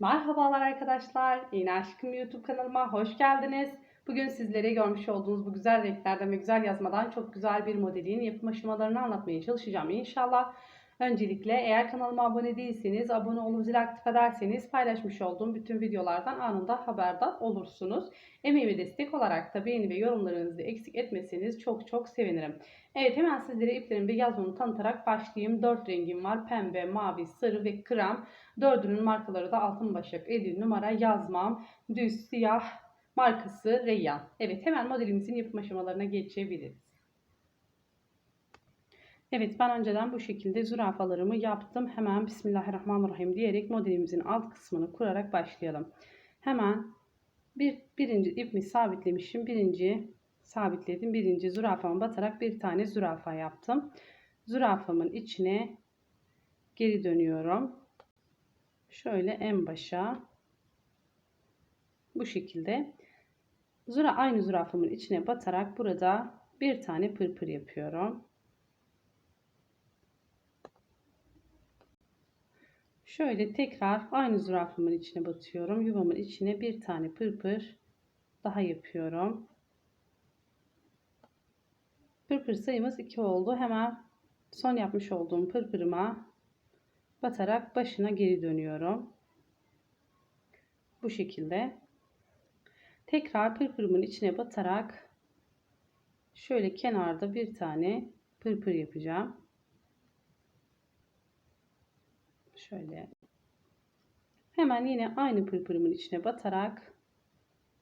Merhabalar arkadaşlar. Yine Aşkım YouTube kanalıma hoş geldiniz. Bugün sizlere görmüş olduğunuz bu güzel renklerden ve güzel yazmadan çok güzel bir modelin yapım aşamalarını anlatmaya çalışacağım inşallah. Öncelikle eğer kanalıma abone değilseniz abone olup zil aktif ederseniz paylaşmış olduğum bütün videolardan anında haberdar olursunuz. Emeğime destek olarak da beğeni ve yorumlarınızı eksik etmeseniz çok çok sevinirim. Evet hemen sizlere iplerin ve yazmanı tanıtarak başlayayım. 4 rengim var. Pembe, mavi, sarı ve krem. Dördünün markaları da altın başak 50 numara yazmam. Düz, siyah markası Reyyan. Evet hemen modelimizin yapım aşamalarına geçebiliriz. Evet ben önceden bu şekilde zürafalarımı yaptım. Hemen Bismillahirrahmanirrahim diyerek modelimizin alt kısmını kurarak başlayalım. Hemen bir, birinci ipimi sabitlemişim. Birinci sabitledim. Birinci zürafamı batarak bir tane zürafa yaptım. Zürafamın içine geri dönüyorum. Şöyle en başa bu şekilde zura aynı zürafamın içine batarak burada bir tane pırpır yapıyorum. Şöyle tekrar aynı zürafamın içine batıyorum. Yuvamın içine bir tane pırpır daha yapıyorum. Pırpır sayımız 2 oldu. Hemen son yapmış olduğum pırpırıma batarak başına geri dönüyorum. Bu şekilde. Tekrar pırpırımın içine batarak şöyle kenarda bir tane pırpır yapacağım. Şöyle. Hemen yine aynı pırpırımın içine batarak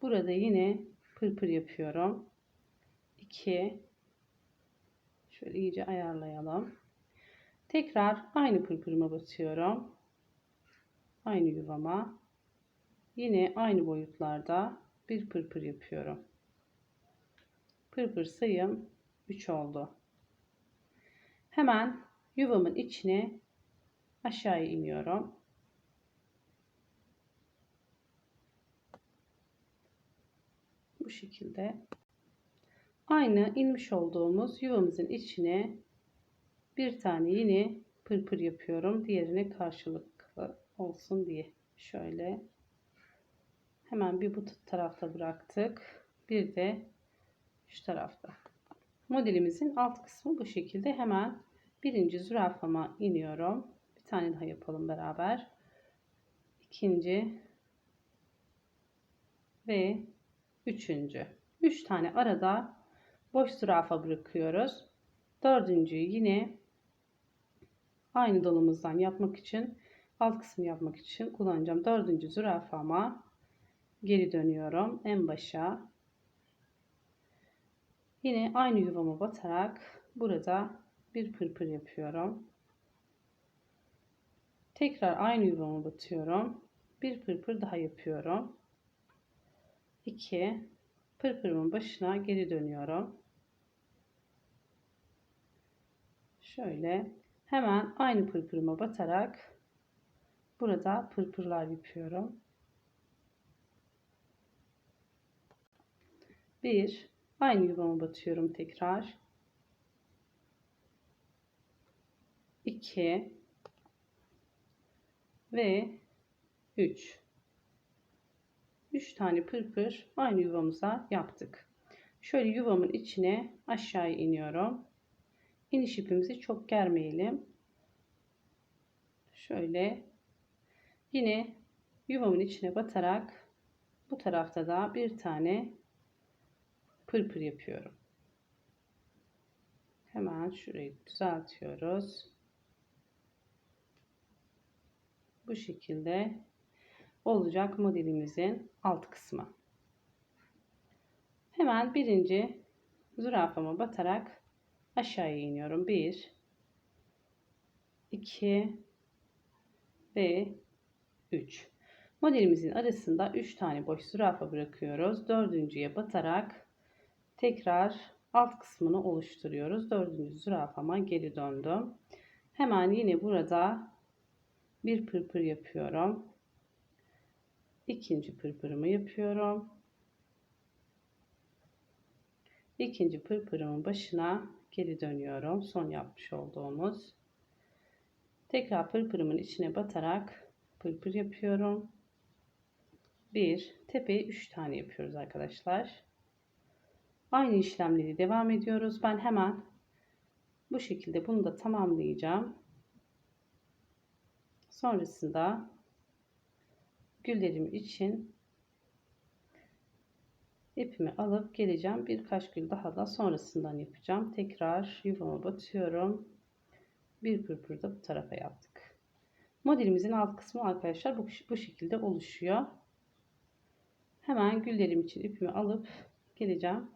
burada yine pırpır yapıyorum. 2 Şöyle iyice ayarlayalım. Tekrar aynı pırpırıma batıyorum. Aynı yuvama. Yine aynı boyutlarda bir pırpır yapıyorum. Pırpır sayım 3 oldu. Hemen yuvamın içine aşağıya iniyorum. Bu şekilde aynı inmiş olduğumuz yuvamızın içine bir tane yine pırpır yapıyorum. Diğerine karşılıklı olsun diye. Şöyle hemen bir bu tarafta bıraktık. Bir de şu tarafta. Modelimizin alt kısmı bu şekilde. Hemen birinci zürafama iniyorum. Tane daha yapalım beraber. İkinci ve üçüncü. Üç tane arada boş zürafa bırakıyoruz. Dördüncüyü yine aynı dolumuzdan yapmak için alt kısmı yapmak için kullanacağım. Dördüncü zürafama geri dönüyorum. En başa yine aynı yuvama batarak burada bir pırpır yapıyorum. Tekrar aynı yuvama batıyorum. Bir pırpır daha yapıyorum. 2 pırpırımın başına geri dönüyorum. Şöyle hemen aynı pırpırıma batarak burada pırpırlar yapıyorum. Bir aynı yuvama batıyorum tekrar. 2 ve 3 3 tane pırpır aynı yuvamıza yaptık. Şöyle yuvamın içine aşağı iniyorum. İniş ipimizi çok germeyelim. Şöyle yine yuvamın içine batarak bu tarafta da bir tane pırpır yapıyorum. Hemen şurayı düzeltiyoruz. Bu şekilde olacak modelimizin alt kısmı. Hemen birinci zürafama batarak aşağıya iniyorum. 1 2 ve 3. Modelimizin arasında 3 tane boş zürafa bırakıyoruz. Dördüncüye batarak tekrar alt kısmını oluşturuyoruz. Dördüncü zürafama geri döndüm. Hemen yine burada bir pırpır yapıyorum ikinci pırpırımı yapıyorum. İkinci pırpırımın başına geri dönüyorum. Son yapmış olduğumuz. Tekrar pırpırımın içine batarak pırpır yapıyorum. 1 tepeye 3 tane yapıyoruz arkadaşlar. Aynı işlemleri devam ediyoruz. Ben hemen bu şekilde bunu da tamamlayacağım. Sonrasında güllerim için ipimi alıp geleceğim. Birkaç gül daha da sonrasından yapacağım. Tekrar yuvama batıyorum. Bir pırpır da bu tarafa yaptık. Modelimizin alt kısmı arkadaşlar bu, bu şekilde oluşuyor. Hemen güllerim için ipimi alıp geleceğim.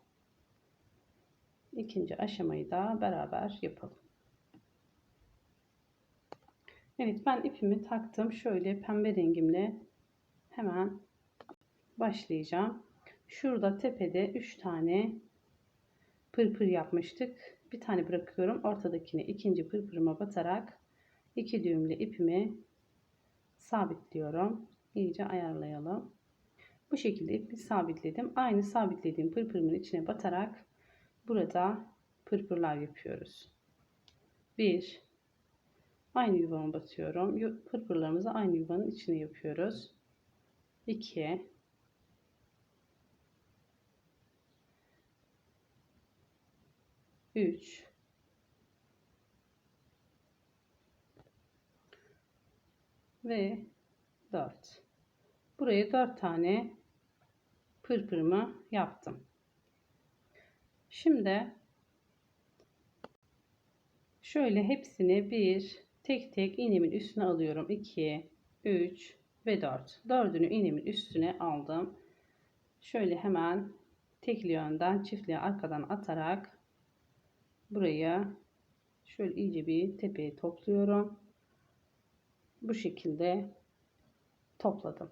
İkinci aşamayı da beraber yapalım. Evet ben ipimi taktım. Şöyle pembe rengimle hemen başlayacağım. Şurada tepede 3 tane pırpır yapmıştık. Bir tane bırakıyorum. Ortadakine ikinci pırpırıma batarak iki düğümlü ipimi sabitliyorum. İyice ayarlayalım. Bu şekilde ipi sabitledim. Aynı sabitlediğim pırpırımın içine batarak burada pırpırlar yapıyoruz. 1 Aynı yuvama batıyorum. Pırpırlarımızı aynı yuvanın içine yapıyoruz. 2 3 ve 4 buraya 4 tane pırpırımı yaptım şimdi şöyle hepsini bir tek tek iğnemin üstüne alıyorum 2 3 ve 4 dördünü iğnemin üstüne aldım şöyle hemen tekli yönden çiftliğe arkadan atarak buraya şöyle iyice bir tepeye topluyorum. Bu şekilde topladım.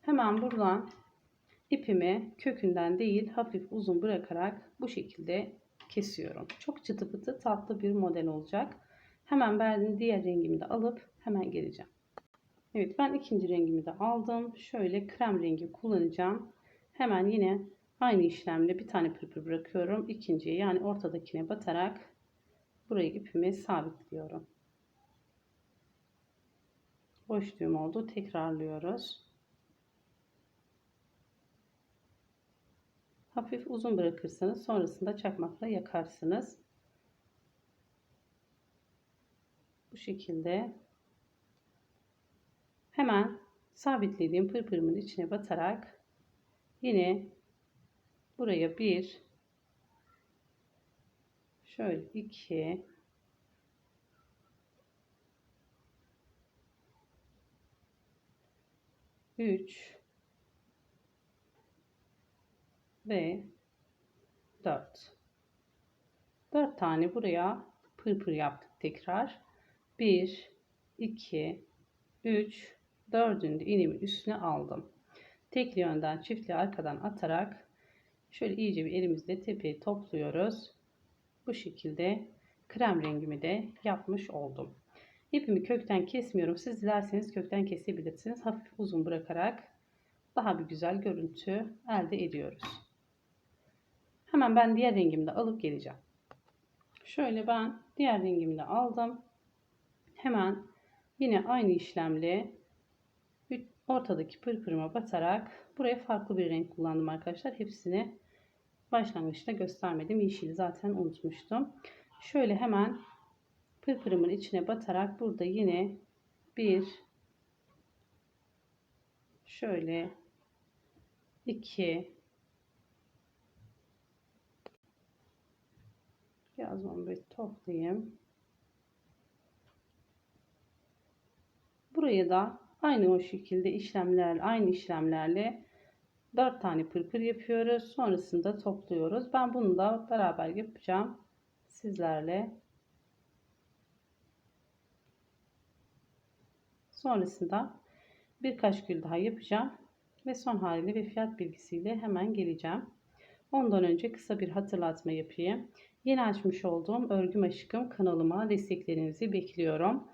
Hemen buradan ipimi kökünden değil hafif uzun bırakarak bu şekilde kesiyorum. Çok çıtı pıtı tatlı bir model olacak. Hemen ben diğer rengimi de alıp hemen geleceğim. Evet ben ikinci rengimi de aldım. Şöyle krem rengi kullanacağım. Hemen yine Aynı işlemle bir tane pırpır bırakıyorum. İkinciye yani ortadakine batarak burayı ipimi sabitliyorum. Boş düğüm oldu. Tekrarlıyoruz. Hafif uzun bırakırsanız sonrasında çakmakla yakarsınız. Bu şekilde hemen sabitlediğim pırpırımın içine batarak yine buraya bir şöyle iki üç ve dört. Dört tane buraya pırpır yaptık tekrar bir iki üç dördüncü iğnemin üstüne aldım tekli yönden çiftli arkadan atarak Şöyle iyice bir elimizle tepeyi topluyoruz. Bu şekilde krem rengimi de yapmış oldum. İpimi kökten kesmiyorum. Siz dilerseniz kökten kesebilirsiniz. Hafif uzun bırakarak daha bir güzel görüntü elde ediyoruz. Hemen ben diğer rengimi de alıp geleceğim. Şöyle ben diğer rengimi de aldım. Hemen yine aynı işlemle ortadaki pırpırıma batarak buraya farklı bir renk kullandım arkadaşlar. Hepsini başlangıçta göstermedim. Yeşili zaten unutmuştum. Şöyle hemen pırpırımın içine batarak burada yine bir şöyle iki biraz onu bir toplayayım. Buraya da aynı o şekilde işlemler aynı işlemlerle 4 tane pırpır yapıyoruz. Sonrasında topluyoruz. Ben bunu da beraber yapacağım sizlerle. Sonrasında birkaç gül daha yapacağım ve son haliyle ve fiyat bilgisiyle hemen geleceğim. Ondan önce kısa bir hatırlatma yapayım. Yeni açmış olduğum Örgüm Aşkım kanalıma desteklerinizi bekliyorum.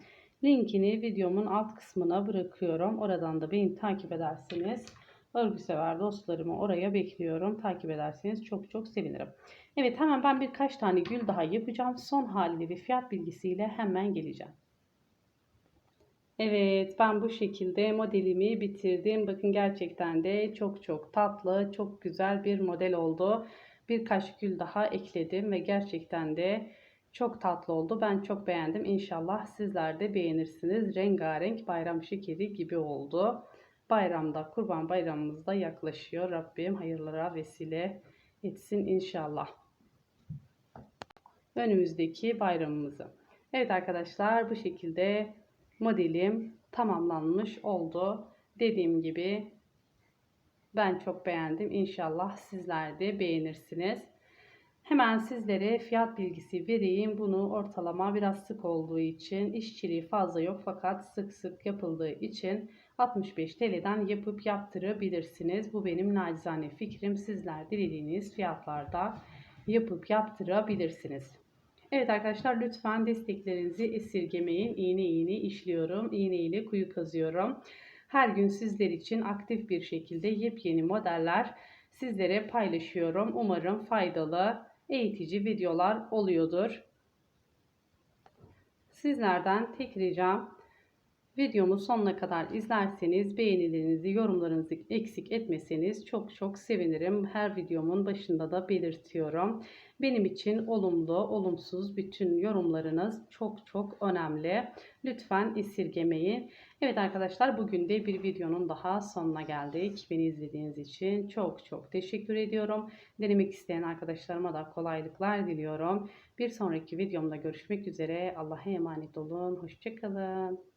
Linkini videomun alt kısmına bırakıyorum. Oradan da beni takip edersiniz örgüsever dostlarımı oraya bekliyorum. Takip ederseniz çok çok sevinirim. Evet hemen ben birkaç tane gül daha yapacağım. Son haliyle ve fiyat bilgisiyle hemen geleceğim. Evet, ben bu şekilde modelimi bitirdim. Bakın gerçekten de çok çok tatlı, çok güzel bir model oldu. Birkaç gül daha ekledim ve gerçekten de çok tatlı oldu. Ben çok beğendim. İnşallah sizler de beğenirsiniz. Rengarenk bayram şekeri gibi oldu. Bayramda, Kurban Bayramımız da yaklaşıyor. Rabbim hayırlara vesile etsin inşallah. Önümüzdeki bayramımızı. Evet arkadaşlar bu şekilde modelim tamamlanmış oldu. Dediğim gibi ben çok beğendim. İnşallah sizler de beğenirsiniz. Hemen sizlere fiyat bilgisi vereyim. Bunu ortalama biraz sık olduğu için işçiliği fazla yok fakat sık sık yapıldığı için 65 TL'den yapıp yaptırabilirsiniz. Bu benim nacizane fikrim. Sizler dilediğiniz fiyatlarda yapıp yaptırabilirsiniz. Evet arkadaşlar lütfen desteklerinizi esirgemeyin. İğne iğne işliyorum. İğne ile kuyu kazıyorum. Her gün sizler için aktif bir şekilde yepyeni modeller sizlere paylaşıyorum. Umarım faydalı, eğitici videolar oluyordur. Sizlerden tek ricam videomu sonuna kadar izlerseniz beğenilerinizi, yorumlarınızı eksik etmeseniz çok çok sevinirim. Her videomun başında da belirtiyorum. Benim için olumlu, olumsuz bütün yorumlarınız çok çok önemli. Lütfen esirgemeyin. Evet arkadaşlar bugün de bir videonun daha sonuna geldik. Beni izlediğiniz için çok çok teşekkür ediyorum. Denemek isteyen arkadaşlarıma da kolaylıklar diliyorum. Bir sonraki videomda görüşmek üzere. Allah'a emanet olun. Hoşçakalın.